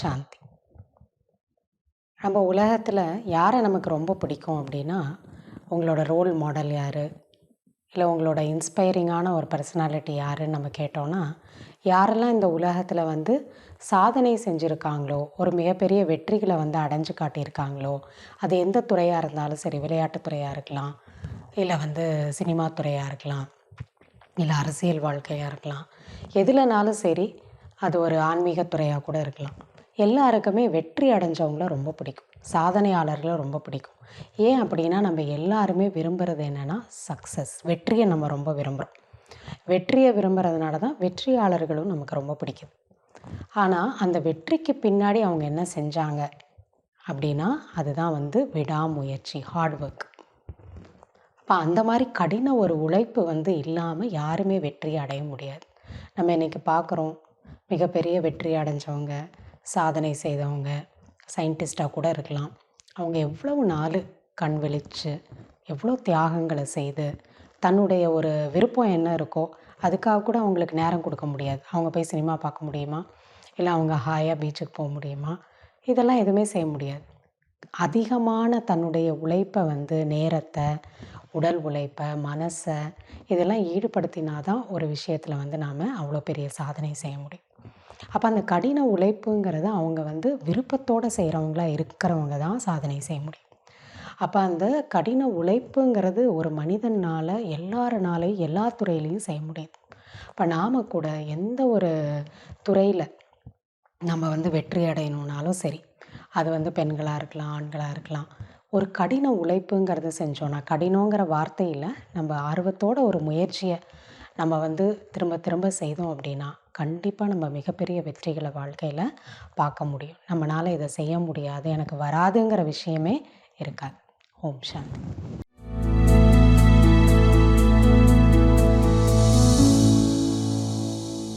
சாந்தி நம்ம உலகத்தில் யாரை நமக்கு ரொம்ப பிடிக்கும் அப்படின்னா உங்களோட ரோல் மாடல் யார்? இல்லை உங்களோட இன்ஸ்பைரிங்கான ஒரு பர்சனாலிட்டி யாருன்னு நம்ம கேட்டோன்னா யாரெல்லாம் இந்த உலகத்தில் வந்து சாதனை செஞ்சுருக்காங்களோ ஒரு மிகப்பெரிய வெற்றிகளை வந்து அடைஞ்சு காட்டியிருக்காங்களோ அது எந்த துறையாக இருந்தாலும் சரி விளையாட்டுத்துறையாக இருக்கலாம் இல்லை வந்து சினிமா துறையாக இருக்கலாம் இல்லை அரசியல் வாழ்க்கையாக இருக்கலாம் எதுலனாலும் சரி அது ஒரு ஆன்மீகத்துறையாக கூட இருக்கலாம். எல்லாருக்குமே வெற்றி அடைஞ்சவங்கள ரொம்ப பிடிக்கும். சாதனையாளர்களை ரொம்ப பிடிக்கும். ஏன் அப்படின்னா நம்ம எல்லாருமே விரும்புகிறது என்னென்னா சக்ஸஸ் வெற்றியை நம்ம ரொம்ப விரும்புகிறோம் வெற்றியை விரும்புறதுனால தான் வெற்றியாளர்களும் நமக்கு ரொம்ப பிடிக்குது ஆனால் அந்த வெற்றிக்கு பின்னாடி அவங்க என்ன செஞ்சாங்க அப்படின்னா அதுதான் வந்து விடாமுயற்சி ஹார்ட் ஒர்க் அப்போ அந்த மாதிரி கடின ஒரு உழைப்பு வந்து இல்லாமல் யாருமே வெற்றி அடைய முடியாது. நம்ம இன்றைக்கி பார்க்குறோம் மிகப்பெரிய வெற்றி அடைஞ்சவங்க சாதனை செய்தவங்க சயின்டிஸ்ட்டாக கூட இருக்கலாம். அவங்க எவ்வளவு நாள் கண் விழித்து எவ்வளோ தியாகங்களை செய்து தன்னுடைய ஒரு விருப்பம் என்ன இருக்கோ அதுக்காக கூட அவங்களுக்கு நேரம் கொடுக்க முடியாது. அவங்க போய் சினிமா பார்க்க முடியுமா? இல்லை அவங்க ஹாயாக பீச்சுக்கு போக முடியுமா? இதெல்லாம் எதுவுமே செய்ய முடியாது. அதிகமான தன்னுடைய உழைப்பை வந்து நேரத்தை உடல் உழைப்பை மனசை இதெல்லாம் ஈடுபடுத்தினா தான் ஒரு விஷயத்தில் வந்து நாம் அவ்வளோ பெரிய சாதனை செய்ய முடியும். அப்போ அந்த கடின உழைப்புங்கிறத அவங்க வந்து விருப்பத்தோடு செய்கிறவங்களா இருக்கிறவங்க தான் சாதனை செய்ய முடியும். அப்போ அந்த கடின உழைப்புங்கிறது ஒரு மனிதனால் எல்லாருனாலையும் எல்லா துறையிலையும் செய்ய முடியுது. இப்போ நாம் கூட எந்த ஒரு துறையில் நம்ம வந்து வெற்றி அடையணுன்னாலும் சரி அது வந்து பெண்களாக இருக்கலாம் ஆண்களாக இருக்கலாம் ஒரு கடின உழைப்புங்கிறத செஞ்சோன்னா கடினங்கிற வார்த்தையில் நம்ம ஆர்வத்தோட ஒரு முயற்சியை நம்ம வந்து திரும்ப திரும்ப செய்தோம் அப்படின்னா கண்டிப்பாக நம்ம மிகப்பெரிய வெற்றிகளை வாழ்க்கையில் பார்க்க முடியும். நம்மளால் இதை செய்ய முடியாது. எனக்கு வராதுங்கிற விஷயமே இருக்காது. ஓம் சாந்தி.